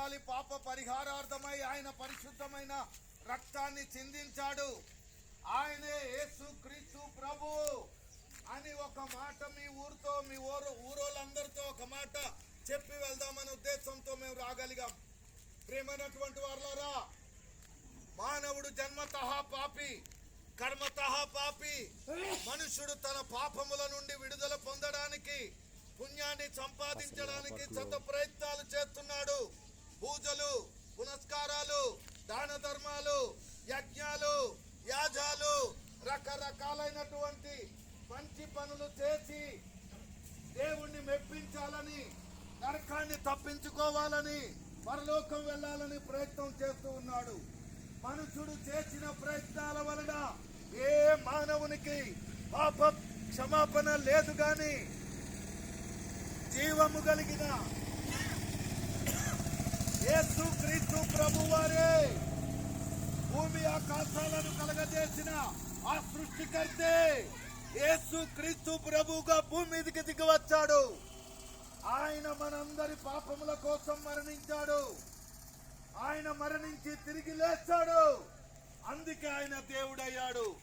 పాప పరిహారార్థమై ఆయన పరిశుద్ధమైన రక్తాన్ని చిందించాడు. ఆయనే యేసు క్రీస్తు ప్రభు అని ఒక మాట మీ ఊరితో మీ ఊరు ఊరోళ్ళందరితో ఒక మాట చెప్పి వెళ్దామనే ఉద్దేశంతో మేము రాగలిగాం. ప్రేమైనటువంటి వాళ్ళారా మానవుడు జన్మతః పాపి కర్మతః పాపి మనుషుడు తన పాపముల నుండి విడుదల పొందడానికి పుణ్యాన్ని సంపాదించడానికి శత ప్రయత్నాలు చేస్తున్నాడు. పూజలు పునస్కారాలు దాన ధర్మాలు యజ్ఞాలు యాజాలు రకరకాలైనటువంటి మంచి పనులు చేసి దేవుణ్ణి మెప్పించాలని నరకాన్ని తప్పించుకోవాలని పరలోకం వెళ్ళాలని ప్రయత్నం చేస్తూ ఉన్నాడు. మనుషుడు చేసిన ప్రయత్నాల వలన ఏ మానవునికి పాప క్షమాపణ లేదు కానీ జీవము కలిగిన యేసు క్రీస్తు ప్రభువారే భూమి ఆకాశాలను కలగజేసిన ఆ సృష్టికర్తే యేసు క్రీస్తు ప్రభువుగా భూమి మీదకి దిగివచ్చాడు. ఆయన మనందరి పాపముల కోసం మరణించాడు. ఆయన మరణించి తిరిగి లేచాడు. అందుకే ఆయన దేవుడయ్యాడు.